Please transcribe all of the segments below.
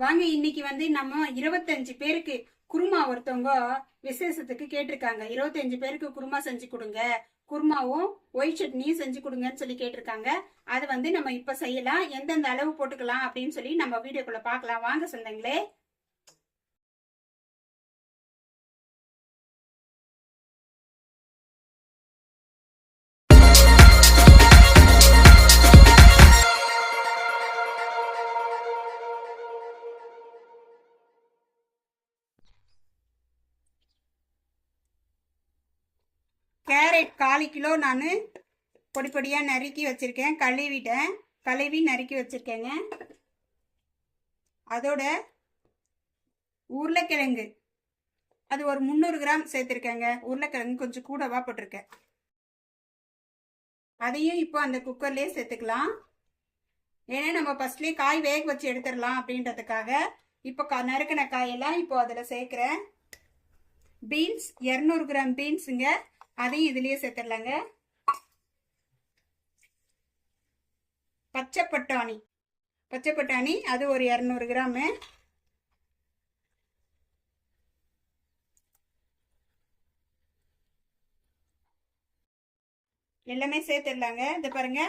வாங்க இன்னைக்கு வந்து நம்ம இருபத்தஞ்சு பேருக்கு குருமா ஒருத்தவங்க விசேஷத்துக்கு கேட்டிருக்காங்க. இருபத்தஞ்சு பேருக்கு குருமா செஞ்சு கொடுங்க. குருமாவும் ஒயிட் சட்னியும் செஞ்சு கொடுங்கன்னு சொல்லி கேட்டிருக்காங்க. அது வந்து நம்ம இப்ப செய்யலாம். எந்தெந்த அளவு போட்டுக்கலாம் அப்படின்னு சொல்லி நம்ம வீடியோக்குள்ள பார்க்கலாம். வாங்க சொந்தங்களே. கேரட் கால் கிலோ நான் பொடி பொடியாக நறுக்கி வச்சுருக்கேன். கழுவிட்டேன் கழுவி நறுக்கி வச்சுருக்கேங்க. அதோட உருளைக்கிழங்கு. அது ஒரு முந்நூறு கிராம் சேர்த்துருக்கேங்க. உருளைக்கிழங்கு கொஞ்சம் கூடவா போட்டிருக்கேன். அதையும் இப்போ அந்த குக்கர்லேயே சேர்த்துக்கலாம். ஏன்னா நம்ம ஃபர்ஸ்ட்லேயே காய் வேக வச்சு எடுத்துடலாம் அப்படின்றதுக்காக இப்போ க நறுக்கின காயெல்லாம் இப்போ அதில் சேர்க்குறேன். பீன்ஸ் இரநூறு கிராம் பீன்ஸுங்க. அதையும் இதுலயே சேர்த்துடலாங்க. பச்சை பட்டாணி. பச்சை பட்டாணி அது ஒரு இரநூறு கிராமு. எல்லாமே சேர்த்துடலாங்க. இந்த பாருங்க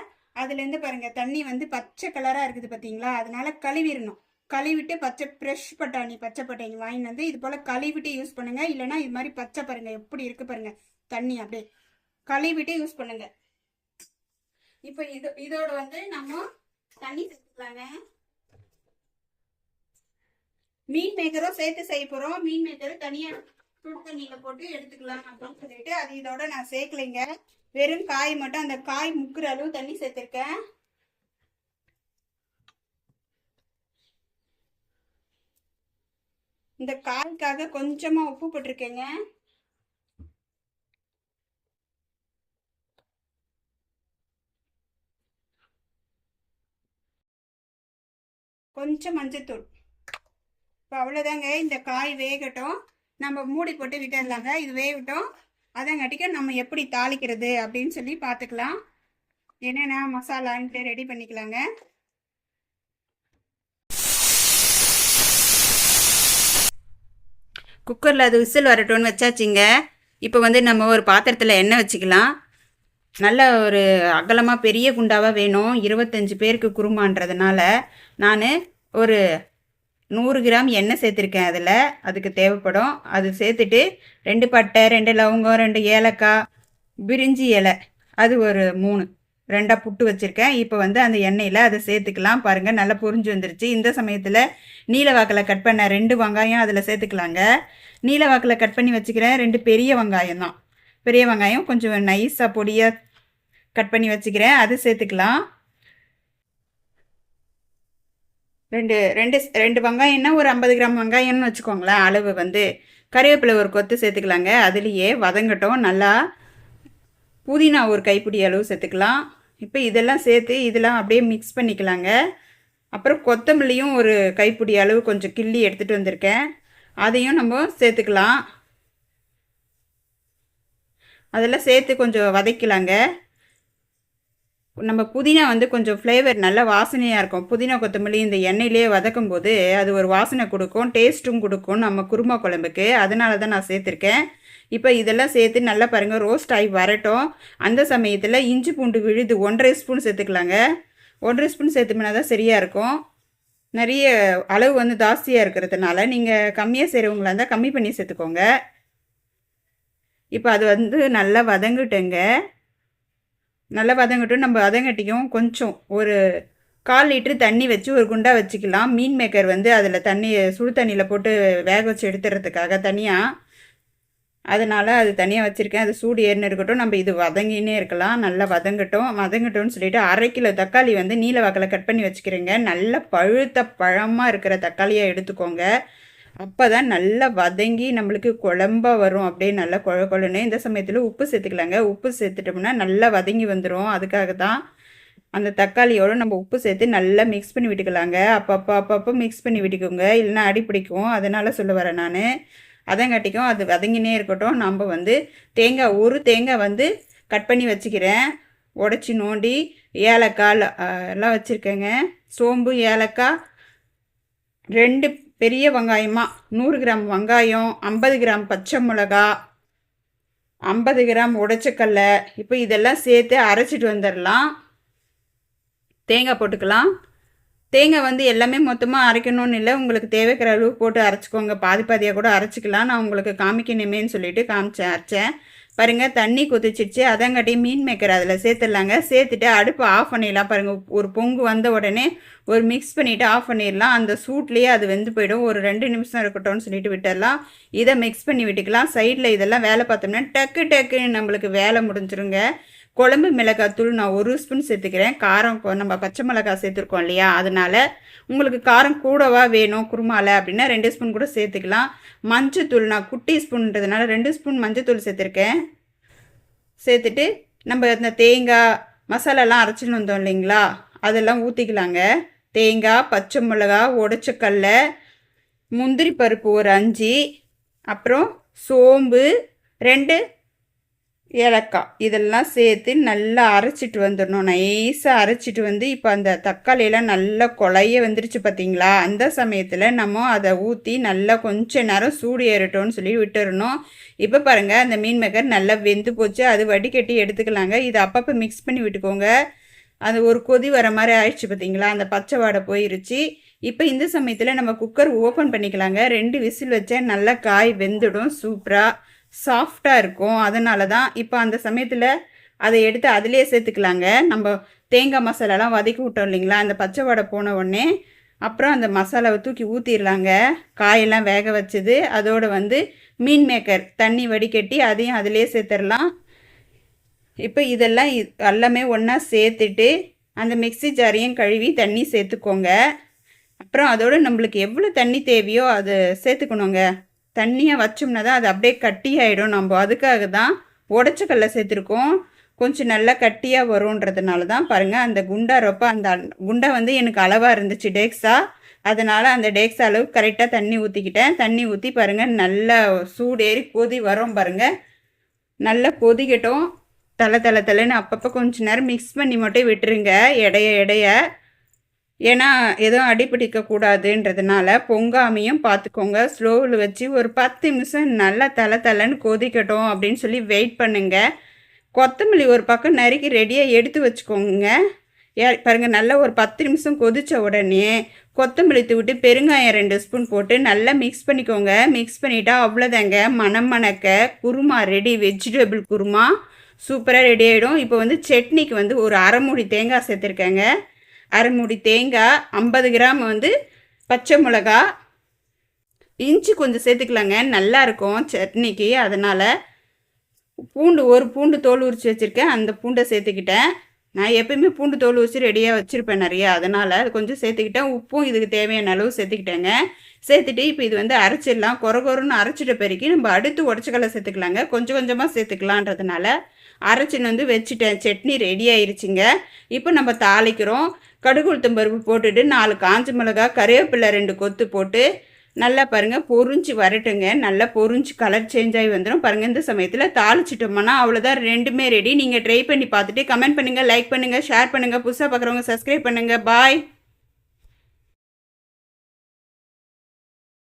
அதுலேருந்து பாருங்க தண்ணி வந்து பச்சை கலராக இருக்குது பார்த்தீங்களா அதனால கழுவிடணும். கழுவிட்டு பச்சை ஃப்ரெஷ் பட்டாணி பச்சை பட்டாணி வாங்கிட்டு வந்து இது போல் கழுவிட்டு யூஸ் பண்ணுங்க. இல்லைனா இது மாதிரி பச்சை பாருங்க எப்படி இருக்கு பாருங்க. தண்ணி அப்படியே கழுவிட்டு யூஸ் பண்ணுங்க. இப்போ இது இதோட வந்து நம்ம தண்ணி சேர்த்துக்கலாங்க. மீன் மேக்கரும் சேர்த்து செய்ய போறோம். மீன் மேக்கரும் தனியா சுடு தண்ணியில போட்டு எடுத்துக்கலாம் அப்படின்னு சொல்லிட்டு அது இதோட நான் சேர்க்கலைங்க. வெறும் காய் மட்டும் அந்த காய் முக்குற அளவு தண்ணி சேர்த்திருக்கேன். இந்த காய்க்காக கொஞ்சமா உப்பு போட்டிருக்கேங்க. கொஞ்சம் மஞ்சத்தூள் இப்போ அவ்வளோதாங்க இந்த காய் வேகட்டும். நம்ம மூடி போட்டு விட்டுடலாங்க இது வேகட்டும். அதங்காட்டிக்க நம்ம எப்படி தாளிக்கிறது அப்படின்னு சொல்லி பார்த்துக்கலாம். என்னென்ன மசாலான்ட்டு ரெடி பண்ணிக்கலாங்க. குக்கரில் அது விசில் வரட்டும்னு வச்சாச்சிங்க. இப்போ வந்து நம்ம ஒரு பாத்திரத்தில் எண்ணெய் வச்சுக்கலாம். நல்ல ஒரு அகலமாக பெரிய குண்டாவாக வேணும். இருபத்தஞ்சி பேருக்கு குருமான்றதுனால நான் ஒரு நூறு கிராம் எண்ணெய் சேர்த்துருக்கேன் அதில். அதுக்கு தேவைப்படும். அது சேர்த்துட்டு ரெண்டு பட்டை ரெண்டு லவங்கம் ரெண்டு ஏலக்காய் பிரிஞ்சி இலை. அது ஒரு மூணு. ரெண்டாக புட்டு வச்சுருக்கேன். இப்போ வந்து அந்த எண்ணெயில் அதை சேர்த்துக்கலாம். பாருங்கள் நல்லா புரிஞ்சு வந்துருச்சு. இந்த சமயத்தில் நீல வாக்கில் கட் பண்ண ரெண்டு வெங்காயம் அதில் சேர்த்துக்கலாங்க. நீல வாக்கில் கட் பண்ணி வச்சுக்கிறேன் ரெண்டு பெரிய வெங்காயம் தான் பெரிய வெங்காயம் கொஞ்சம் நைஸாக பொடியாக கட் பண்ணி வச்சுக்கிறேன். அது சேர்த்துக்கலாம். ரெண்டு ரெண்டு ரெண்டு வெங்காயம்னா ஒரு ஐம்பது கிராம் வெங்காயம்னு வச்சுக்கோங்களேன். அளவு வந்து கறிவேப்பிலை ஒரு கொத்து சேர்த்துக்கலாங்க. அதுலேயே வதங்கட்டும். நல்லா புதினா ஒரு கைப்பிடி அளவு சேர்த்துக்கலாம். இப்போ இதெல்லாம் சேர்த்து இதெல்லாம் அப்படியே மிக்ஸ் பண்ணிக்கலாங்க. அப்புறம் கொத்தமல்லியும் ஒரு கைப்பிடி அளவு கொஞ்சம் கிள்ளி எடுத்துகிட்டு வந்திருக்கேன். அதையும் நம்ம சேர்த்துக்கலாம். அதெல்லாம் சேர்த்து கொஞ்சம் வதக்கலாங்க. நம்ம புதினா வந்து கொஞ்சம் ஃப்ளேவர் நல்ல வாசனையாக இருக்கும். புதினா கொத்தமல்லி இந்த எண்ணெயிலே வதக்கும் போது அது ஒரு வாசனை கொடுக்கும் டேஸ்ட்டும் கொடுக்கும் நம்ம குருமா குழம்புக்கு. அதனால தான் நான் சேர்த்துருக்கேன். இப்போ இதெல்லாம் சேர்த்து நல்லா பாருங்கள் ரோஸ்ட் ஆகி வரட்டும். அந்த சமயத்தில் இஞ்சி பூண்டு விழுது ஒன்றரை ஸ்பூன் சேர்த்துக்கலாங்க. ஒன்றரை ஸ்பூன் சேர்த்துமினா தான் சரியாக இருக்கும். நிறைய அளவு வந்து ஜாஸ்தியாக இருக்கிறதுனால நீங்கள் கம்மியாக செய்கிறவங்களா இருந்தால் கம்மி பண்ணி சேர்த்துக்கோங்க. இப்போ அது வந்து நல்லா வதங்கிட்டேங்க. நல்லா வதங்கட்டும். நம்ம வதங்கட்டியும் கொஞ்சம் ஒரு கால் லிட்ரு தண்ணி வச்சு ஒரு குண்டா வச்சுக்கலாம். மீன் மேக்கர் வந்து அதில் தண்ணி சுடு தண்ணியில் போட்டு வேக வச்சு எடுத்துறதுக்காக தனியாக அதனால் அது தனியாக வச்சுருக்கேன். அது சூடு ஏறினு இருக்கட்டும். நம்ம இது வதங்கினே இருக்கலாம். நல்லா வதங்கட்டும். வதங்கட்டும்னு சொல்லிட்டு அரை கிலோ தக்காளி வந்து நீல வாக்கில் கட் பண்ணி வச்சுக்கிறேங்க. நல்ல பழுத்த பழமாக இருக்கிற தக்காளியாக எடுத்துக்கோங்க. அப்போ தான் நல்லா வதங்கி நம்மளுக்கு குழம்பா வரும் அப்படியே நல்லா குழ குழன்னு. இந்த சமயத்தில் உப்பு சேர்த்துக்கலாங்க. உப்பு சேர்த்துட்டோம்னா நல்லா வதங்கி வந்துடும் அதுக்காக தான் அந்த தக்காளியோடு நம்ம உப்பு சேர்த்து நல்லா மிக்ஸ் பண்ணி விட்டுக்கலாங்க. அப்பப்போ அப்பப்போ மிக்ஸ் பண்ணி விட்டுக்கோங்க. இல்லைன்னா அடி பிடிக்கும். அதனால் சொல்ல வரேன் நான். அதங்காட்டிக்கும் அது வதங்கினே இருக்கட்டும். நம்ம வந்து தேங்காய் ஒரு தேங்காய் வந்து கட் பண்ணி வச்சுக்கிறேன். உடச்சி நோண்டி ஏலக்காய் எல்லாம் வச்சுருக்கேங்க. சோம்பு ஏலக்காய் ரெண்டு பெரிய வெங்காயமாக நூறு கிராம் வெங்காயம் ஐம்பது கிராம் பச்சை மிளகா ஐம்பது கிராம் உடைச்சக்கல்ல. இப்போ இதெல்லாம் சேர்த்து அரைச்சிட்டு வந்துடலாம் தேங்காய் போட்டுக்கலாம். தேங்காய் வந்து எல்லாமே மொத்தமாக அரைக்கணும்னு இல்லை. உங்களுக்கு தேவைக்கிற அளவு போட்டு அரைச்சிக்கோங்க. பாதி பாதியாக கூட அரைச்சிக்கலாம். நான் உங்களுக்கு காமிக்கணுமேன்னு சொல்லிட்டு காமிச்சேன் அரைச்சேன். பாருங்கள் தண்ணி கொதிச்சிருச்சு. அதங்காட்டி மீன் மேக்கர் அதில் சேர்த்துடலாங்க. சேர்த்துட்டு அடுப்பு ஆஃப் பண்ணிடலாம். பாருங்கள் ஒரு பொங்கு வந்த உடனே ஒரு மிக்ஸ் பண்ணிவிட்டு ஆஃப் பண்ணிடலாம். அந்த சூட்லேயே அது வெந்து போயிடும். ஒரு ரெண்டு நிமிஷம் இருக்கட்டும்னு சொல்லிட்டு விட்டுடலாம். இதை மிக்ஸ் பண்ணி விட்டுக்கலாம். சைடில் இதெல்லாம் வேலை பார்த்தோம்னா டக்கு டக்குன்னு நம்மளுக்கு வேலை முடிஞ்சிருங்க. குழம்பு மிளகாத்தூள் நான் ஒரு ஸ்பூன் சேர்த்துக்கிறேன். காரம் நம்ம பச்சை மிளகாய் சேர்த்துருக்கோம் இல்லையா? அதனால் உங்களுக்கு காரம் கூடவா வேணும் குருமாவில் அப்படின்னா ரெண்டு ஸ்பூன் கூட சேர்த்துக்கலாம். மஞ்சத்தூள் நான் குட்டி ஸ்பூன்றதுனால ரெண்டு ஸ்பூன் மஞ்சத்தூள் சேர்த்துருக்கேன். சேர்த்துட்டு நம்ம இந்த தேங்காய் மசாலாலாம் அரைச்சின்னு வந்தோம் இல்லைங்களா? அதெல்லாம் ஊற்றிக்கலாங்க தேங்காய் பச்சை மிளகா உடச்சக்கல்ல முந்திரி பருப்பு ஒரு அஞ்சு அப்புறம் சோம்பு ரெண்டு ஏலக்காய். இதெல்லாம் சேர்த்து நல்லா அரைச்சிட்டு வந்துடணும். நைஸாக அரைச்சிட்டு வந்து இப்போ அந்த தக்காளியெல்லாம் நல்லா கொலைய வந்துருச்சு பார்த்தீங்களா அந்த சமயத்தில் நம்ம அதை ஊற்றி நல்லா கொஞ்ச நேரம் சூடு ஏறட்டோன்னு சொல்லி விட்டுறணும். இப்போ பாருங்கள் அந்த மீன் மேக்கர் நல்லா வெந்து போச்சு. அது வடிகட்டி எடுத்துக்கலாங்க. இதை அப்பப்போ மிக்ஸ் பண்ணி விட்டுக்கோங்க. அது ஒரு கொதி வர மாதிரி ஆயிடுச்சு பார்த்தீங்களா அந்த பச்சை வாடை போயிருச்சு. இப்போ இந்த சமயத்தில் நம்ம குக்கர் ஓப்பன் பண்ணிக்கலாங்க. ரெண்டு விசில் வச்சா நல்லா காய் வெந்துடும். சூப்பராக சாஃப்டாக இருக்கும். அதனால தான் இப்போ அந்த சமயத்தில் அதை எடுத்து அதிலே சேர்த்துக்கலாங்க. நம்ம தேங்காய் மசாலாலாம் வதக்கி விட்டோம் இல்லைங்களா? அந்த பச்சை வடை போன உடனே அப்புறம் அந்த மசாலாவை தூக்கி ஊற்றிடலாங்க காயெல்லாம் வேக வச்சது. அதோடு வந்து மீன் மேக்கர் தண்ணி வடிகட்டி அதையும் அதிலே சேர்த்துடலாம். இப்போ இதெல்லாம் எல்லாமே ஒன்றா சேர்த்துட்டு அந்த மிக்சி ஜாரையும் கழுவி தண்ணி சேர்த்துக்கோங்க. அப்புறம் அதோடு நம்மளுக்கு எவ்வளோ தண்ணி தேவையோ அதை சேர்த்துக்கணுங்க. தண்ணியை வச்சோம்னா தான் அது அப்படியே கட்டி ஆகிடும் நம்ம அதுக்காக தான் உடச்சக்கல்ல சேர்த்துருக்கோம். கொஞ்சம் நல்லா கட்டியாக வரும்ன்றதுனால தான் பாருங்கள் அந்த குண்டா ரொப்ப அந்த குண்டா வந்து எனக்கு அளவாக இருந்துச்சு டேக்ஸா. அதனால் அந்த டேக்ஸ் அளவு கரெக்டாக தண்ணி ஊற்றிக்கிட்டேன் தண்ணி ஊற்றி பாருங்கள் நல்லா சூடேறி கொதி வரும் பாருங்கள் நல்லா கொதிக்கட்டும். தலை தலை தலைன்னு அப்பப்போ கொஞ்சம் நேரம் மிக்ஸ் பண்ணி மட்டும் விட்டுருங்க. இடைய இடைய ஏன்னா எதுவும் அடிப்பிடிக்கக்கூடாதுன்றதுனால பொங்காமையும் பார்த்துக்கோங்க. ஸ்லோவில் வச்சு ஒரு பத்து நிமிஷம் நல்லா தலை தலைன்னு கொதிக்கட்டும் அப்படின்னு சொல்லி வெயிட் பண்ணுங்கள் கொத்தமல்லி ஒரு பக்கம் நறுக்கி ரெடியாக எடுத்து வச்சுக்கோங்க. ஏ பாருங்கள் நல்லா ஒரு பத்து நிமிஷம் கொதித்த உடனே கொத்தமல்லி தூவிட்டு பெருங்காயம் ரெண்டு ஸ்பூன் போட்டு நல்லா மிக்ஸ் பண்ணிக்கோங்க. மிக்ஸ் பண்ணிட்டா அவ்வளோதாங்க. மணம் மணக்க குருமா ரெடி வெஜிடபிள் குருமா சூப்பராக ரெடி ஆகிடும் இப்போ வந்து சட்னிக்கு வந்து ஒரு அரைமுடி தேங்காய் சேர்த்துருக்கேங்க. அரை மூடி தேங்காய் ஐம்பது கிராம் வந்து பச்சை மிளகா. இஞ்சி கொஞ்சம் சேர்த்துக்கலாங்க நல்லா இருக்கும் சட்னிக்கு. அதனால் பூண்டு ஒரு பூண்டு தோல் உரித்து வச்சுருக்கேன் அந்த பூண்டை சேர்த்துக்கிட்டேன். நான் எப்பயுமே பூண்டு தோல் உரிச்சு ரெடியாக வச்சுருப்பேன் நிறையா அதனால் அது கொஞ்சம் சேர்த்துக்கிட்டேன். உப்பும் இதுக்கு தேவையான அளவு சேர்த்துக்கிட்டேங்க. சேர்த்துட்டு இப்போ இது வந்து அரைச்சிடலாம். குறை குறைன்னு அரைச்சிட்ட பிறகு நம்ம அடுத்து உடச்சிக்கலை சேர்த்துக்கலாங்க. கொஞ்சம் கொஞ்சமாக சேர்த்துக்கலான்றதுனால அரைச்சின்னு வந்து வச்சுட்டேன். சட்னி ரெடி ஆயிடுச்சுங்க இப்போ நம்ம தாளிக்கிறோம். கடுகு உளுத்தம் பருப்பு போட்டுட்டு நாலு காஞ்ச மிளகா கருவேப்பிலை ரெண்டு கொத்து போட்டு நல்லா பாருங்கள் பொறிஞ்சு வரட்டுங்க. நல்லா பொறிஞ்சு கலர் சேஞ்ச் ஆகி வந்துடும் பாருங்கள் இந்த சமயத்தில் தாளிச்சிட்டோம்னா அவ்வளோதான் ரெண்டுமே ரெடி நீங்கள் ட்ரை பண்ணி பார்த்துட்டு கமெண்ட் பண்ணுங்கள் லைக் பண்ணுங்கள் ஷேர் பண்ணுங்கள் புதுசாக பார்க்குறவங்க சப்ஸ்கிரைப் பண்ணுங்கள் பாய்